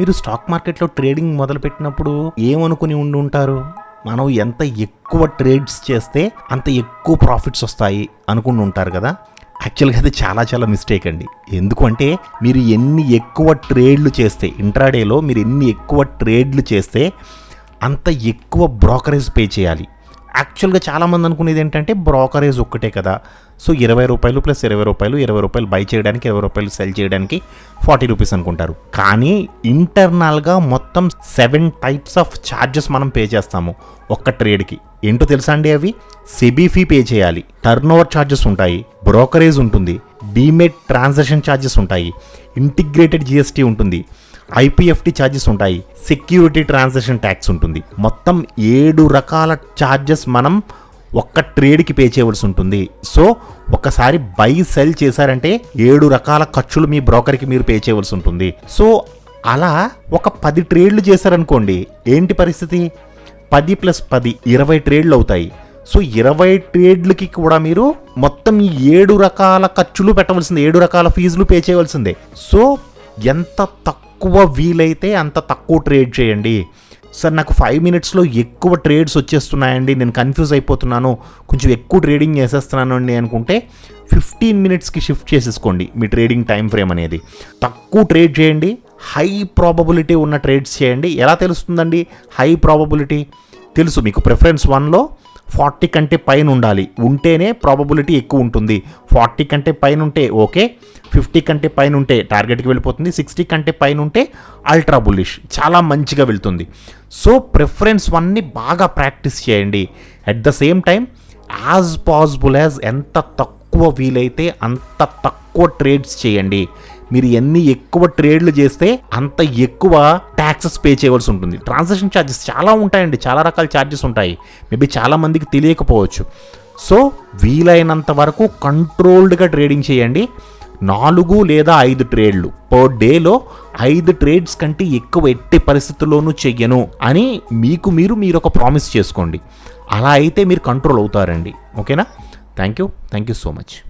మీరు స్టాక్ మార్కెట్లో ట్రేడింగ్ మొదలుపెట్టినప్పుడు ఏమనుకుని ఉండి ఉంటారు? మనం ఎంత ఎక్కువ ట్రేడ్స్ చేస్తే అంత ఎక్కువ ప్రాఫిట్స్ వస్తాయి అనుకుని ఉంటారు కదా? యాక్చువల్గా అది చాలా చాలా మిస్టేక్ అండి. ఎందుకంటే మీరు ఎన్ని ఎక్కువ ట్రేడ్లు చేస్తే ఇంట్రాడేలో మీరు ఎన్ని ఎక్కువ ట్రేడ్లు చేస్తే అంత ఎక్కువ బ్రోకరేజ్ పే చేయాలి. యాక్చువల్గా చాలామంది అనుకునేది ఏంటంటే బ్రోకరేజ్ ఒక్కటే కదా. సో ఇరవై రూపాయలు ప్లస్ ఇరవై రూపాయలు ఇరవై రూపాయలు బై చేయడానికి ఇరవై రూపాయలు సెల్ చేయడానికి ఫార్టీ రూపీస్ అనుకుంటారు. కానీ ఇంటర్నల్గా మొత్తం సెవెన్ టైప్స్ ఆఫ్ ఛార్జెస్ మనం పే చేస్తాము ఒక్క ట్రేడ్కి ఏంటో తెలుసా అండి అవి? సెబీ ఫీ పే చేయాలి. టర్న్ ఓవర్ ఛార్జెస్ ఉంటాయి బ్రోకరేజ్ ఉంటుంది డీమేట్ ట్రాన్సాక్షన్ ఛార్జెస్ ఉంటాయి ఇంటిగ్రేటెడ్ జిఎస్టీ ఉంటుంది. ఐపీఎఫ్టీ ఛార్జెస్ ఉంటాయి. సెక్యూరిటీ ట్రాన్సాక్షన్ ట్యాక్స్ ఉంటుంది. మొత్తం ఏడు రకాల ఛార్జెస్ మనం ఒక్క ట్రేడ్కి పే చేయవలసి ఉంటుంది. సో ఒకసారి బై సెల్ చేశారంటే ఏడు రకాల ఖర్చులు మీ బ్రోకర్కి మీరు పే చేయవలసి ఉంటుంది. సో అలా ఒక పది ట్రేడ్లు చేశారనుకోండి ఏంటి పరిస్థితి? పది ప్లస్ పది ఇరవై ట్రేడ్లు అవుతాయి. సో ఇరవై ట్రేడ్లకి కూడా మీరు మొత్తం ఈ ఏడు రకాల ఖర్చులు పెట్టవలసిందే. ఏడు రకాల ఫీజులు పే చేయవలసిందే. సో ఎంత తక్కువ వీలైతే అంత తక్కువ ట్రేడ్ చేయండి. సార్ నాకు ఫైవ్ మినిట్స్లో ఎక్కువ ట్రేడ్స్ వచ్చేస్తున్నాయండి. నేను కన్ఫ్యూజ్ అయిపోతున్నాను. కొంచెం ఎక్కువ ట్రేడింగ్ చేసేస్తున్నాను అండి అనుకుంటే ఫిఫ్టీన్ మినిట్స్కి షిఫ్ట్ చేసేసుకోండి మీ ట్రేడింగ్ టైం ఫ్రేమ్ అనేది. తక్కువ ట్రేడ్ చేయండి. హై ప్రాబబిలిటీ ఉన్న ట్రేడ్స్ చేయండి. ఎలా తెలుస్తుందండి? హై ప్రాబబిలిటీ తెలుసు. మీకు ప్రిఫరెన్స్ వన్లో ఫార్టీ కంటే పైన ఉండాలి. ఉంటేనే ప్రాబబిలిటీ ఎక్కువ ఉంటుంది. ఫార్టీ కంటే పైన ఉంటే ఓకే. ఫిఫ్టీ కంటే పైన ఉంటే టార్గెట్కి వెళ్ళిపోతుంది. సిక్స్టీ కంటే పైన ఉంటే అల్ట్రా బుల్లిష్ చాలా మంచిగా వెళ్తుంది. సో ప్రిఫరెన్స్ వన్ని బాగా ప్రాక్టీస్ చేయండి. At the same time as possible as ఎంత తక్కువ వీలైతే అంత తక్కువ ట్రేడ్స్ చేయండి. మీరు ఎన్ని ఎక్కువ ట్రేడ్లు చేస్తే అంత ఎక్కువ ట్యాక్సెస్ పే చేయవలసి ఉంటుంది. ట్రాన్సాక్షన్ ఛార్జెస్ చాలా ఉంటాయండి. చాలా రకాల ఛార్జెస్ ఉంటాయి. మేబీ చాలామందికి తెలియకపోవచ్చు. సో వీలైనంత వరకు కంట్రోల్డ్గా ట్రేడింగ్ చేయండి. నాలుగు లేదా ఐదు ట్రేడ్లు పర్ డేలో ఐదు ట్రేడ్స్ కంటే ఎక్కువ ఎట్టి పరిస్థితుల్లోనూ చెయ్యను అని మీకు మీరు మీరు ఒక ప్రామిస్ చేసుకోండి. అలా అయితే మీరు కంట్రోల్ అవుతారండి. ఓకేనా? Thank you thank you so much.